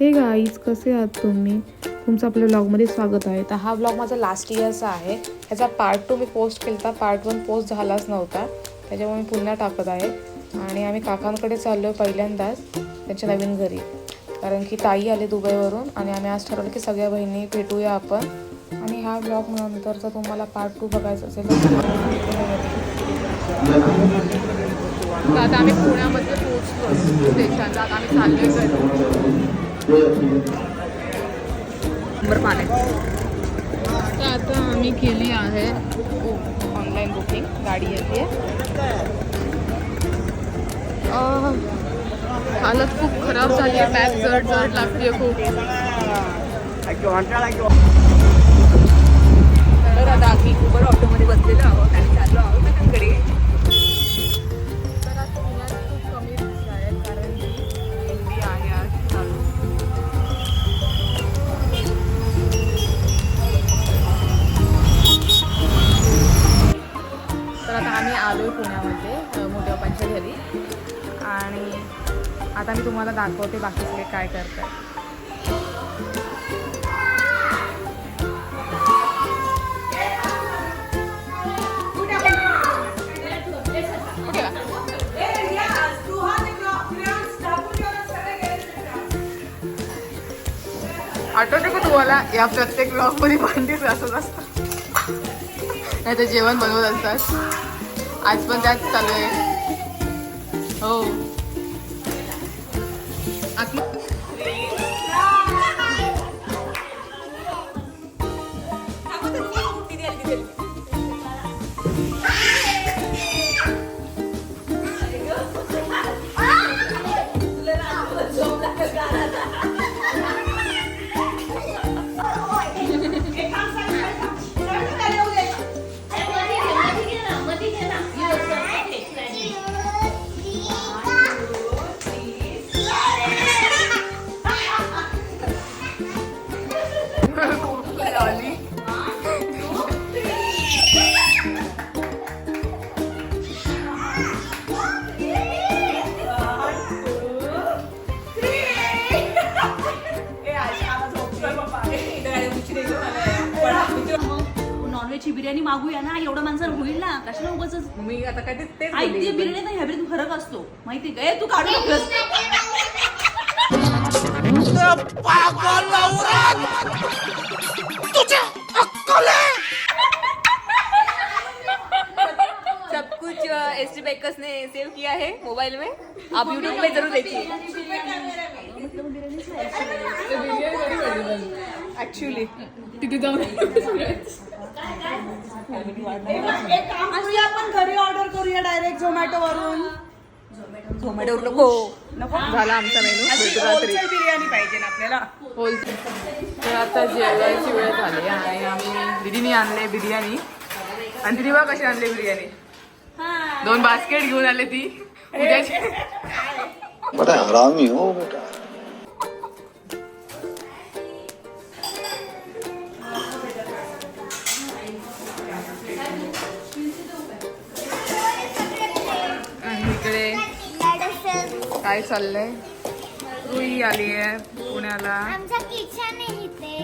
हे गाईज कसे आहात तुम्ही? तुमचं आपल्या ब्लॉगमध्ये स्वागत आहे. तर हा ब्लॉग माझा लास्ट इयरचा आहे. ह्याचा पार्ट टू मी पोस्ट केला होता पार्ट वन पोस्ट झालाच नव्हता. त्याच्यामुळे मी पुन्हा टाकत आहे. आणि आम्ही काकांकडे चाललो आहे पहिल्यांदाच त्यांच्या नवीन घरी. कारण की ताई आले दुबईवरून आणि आम्ही आज ठरवलं की सगळ्या बहिणी भेटूया आपण. आणि हा ब्लॉग नंतरचा तुम्हाला पार्ट टू बघायचा असेल तर आता आम्ही पुण्यामध्ये पोहोचलो स्टेशनला. आता आम्ही चाललो नंबर पाणी तर आता आम्ही केली आहे ऑनलाईन बुकिंग गाडी येते. हालत खूप खराब झाली आहे. बॅग जड जड लागते खूप. तर आता आम्ही मी आलो आहे पुण्यामध्ये मोठ्या पप्पांच्या घरी. आणि आता मी तुम्हाला दाखवते बाकी सगळे काय करतात आठवते का तुम्हाला? या प्रत्येक ब्लॉगमध्ये भांडीच असत असतं नाही तर जेवण बनवत असतात. आज पण त्याच चालू आहे हो नॉनव्हेजची बिर्याणी मागूया ना एवढं माणसाला होईल ना? कशाला उगाच मी आता काय ते- तेच आई बोलली. ते बिर्याणी नाही ह्या बिर्याणी फरक असतो. माहिती का? ए, तू काढू नकोस सब कुछ एस टी बेकर्स ने सेव किया है मोबाइल में. आप यूट्यूब पे जरूर देखिए. ऍक्च्युली तिथे जाऊन आपण घरी ऑर्डर करूया डायरेक्ट झोमॅटो वरून. झोमॅटो नको. झाला आमचा मेनू रात्री. बिर्याणी पाहिजे ना आपल्याला. होलसेल तर आता जेवायची वेळ झाली आणि आम्ही दिदीने आणले बिर्याणी. आणि दिदी बघा कशी आणली बिर्याणी. दोन बास्केट घेऊन आले ती. उद्याची. हो बेटा. चाललंय. रुई आली आहे पुण्याला. आमचा किचन आहे इथे.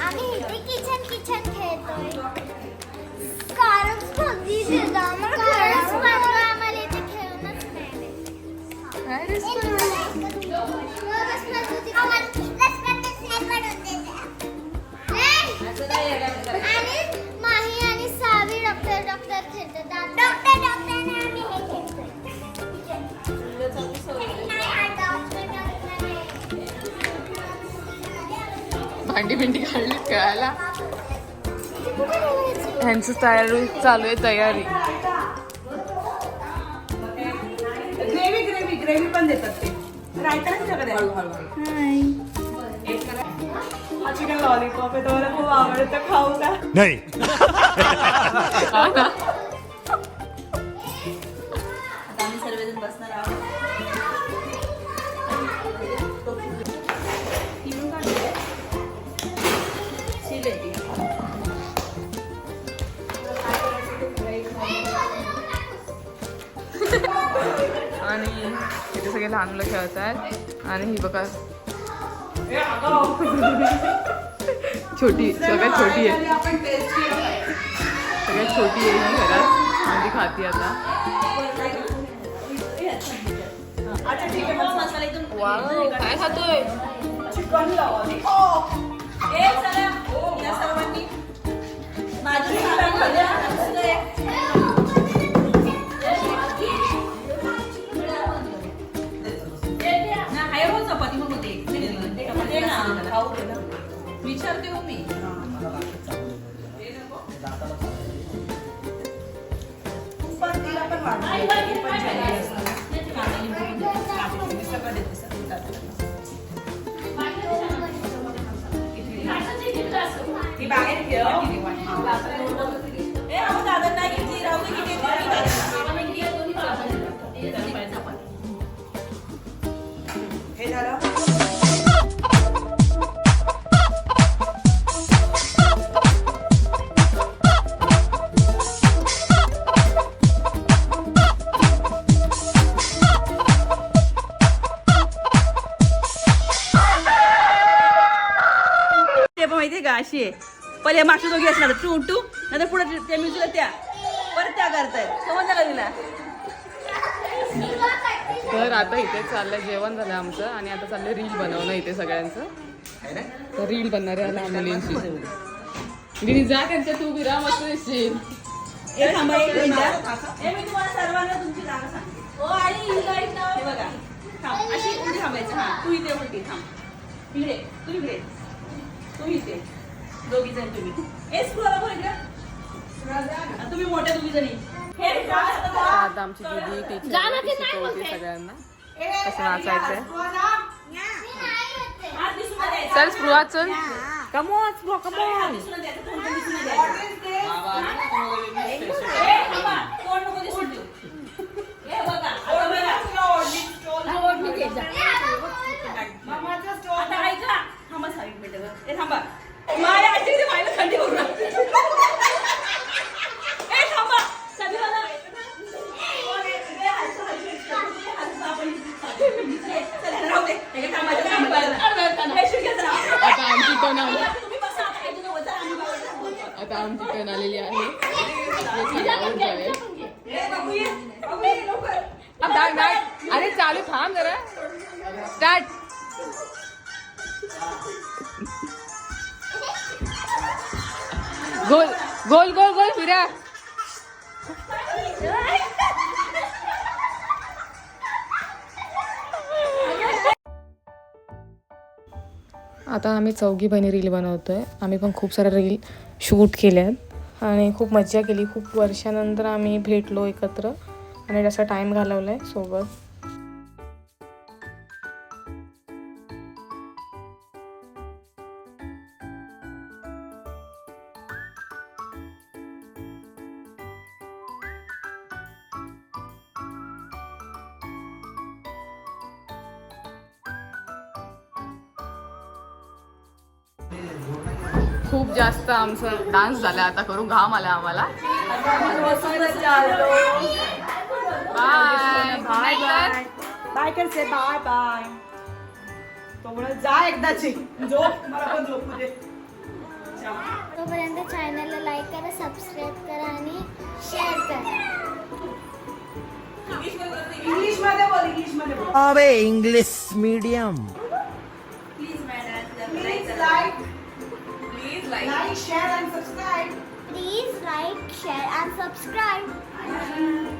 आम्ही इथे किचन किचन खेळतोय. कारण आम्हाला खेळूनच नाही भांडी बिंडी काढली खेळायला ह्यांचं तयारी चालू आहे तयारी. ग्रेव्ही ग्रेव्ही ग्रेव्ही पण देतात ते. रायता नाही तुझ्याकडे हा चिकन लॉलीपॉप आहे तो मला खूप आवडतं खाऊ का? आता आम्ही सर्वजण बसणार आहोत. आणि इथे सगळे लहान मुलं खेळत आहेत आणि ही। बघा छोटी सगळ्यात छोटी आहे आपण सगळ्यात छोटी आहे ही घरात आणि खाती आता अच्छा ठीक आहे मसाला एकदम काय खातोय सर्वांनी ते पण माहितीये का अशी आहे. पहिले मागच्या दोघी असणार टू टू. नंतर पुढे त्या म्युझिकला त्या. परत त्या करतायत. समजलं का तुला? तर आता इथे चाललंय जेवण झालं आमचं आणि आता चाललंय रील बनवणं इथे सगळ्यांचं. तर रील बनणार आहे लहान मुलींची. दिदी जा त्यांच्या तू विरा मस्त दिसशील. ए थांबा एक मिनिट ए मी तुम्हाला सर्वांना तुमची जागा सांगते. ओ आणि हे बघा. थांब. अशी उलटी थांबायचं. हा तू इथे उलटी थांब. इकडे तू इकडे. तू इथे. दोघी जण तुम्ही. इकडे. आणि तुम्ही मोठ्या दोघी जणी. हे आता? आमची दिदी टीचर शिकवते सगळ्यांना. कसं नाचायचंय. चल स्पृहा चल. कमोन स्पृहा कमोन दिसून नाही द्यायचा, तोंड पण दिसून नाही द्यायचं. ए, थांबा. तोंड नको दिसून देऊ. ए, बघा. आता बघा. आता ऐका. थांबा सहा एक मिनिटं बघ. ए, थांबा. माझ्या आजीने पाहिलं थंडी होऊन राहिली. ए, थांबा. सगळ्यांना. ए, हसू, हसू, हसू, हसू, आपण. ए, चला, राहू दे. हे थांबा, हे थांबा. हे शिक घेत राहा. बसा, आता आमची टर्न आलेली आहे हे अरे चालू थांब जरा स्टार्ट गोल गोल गोल गोल फिरा आता आम्ही चौघी बहिणी रील बनवतो आहे आम्ही पण खूप साऱ्या रील शूट केल्या आहेत. आणि खूप मज्जा केली. खूप वर्षानंतर आम्ही भेटलो एकत्र. आणि जसा टाईम घालवला आहे सोबत. खूप जास्त आमचं डान्स झाला आता करून घाम आला आम्हाला. बाय बाय बाय बाय कर से बाय बाय तो म्हणत जा एकदाची. झोप. मला पण झोपू दे तोपर्यंत चॅनलला लाईक करा सबस्क्राईब करा आणि शेअर करा. इंग्लिशमध्ये बोल इंग्लिशमध्ये बोल. अबे English medium Like, share and subscribe. Please like, share and subscribe.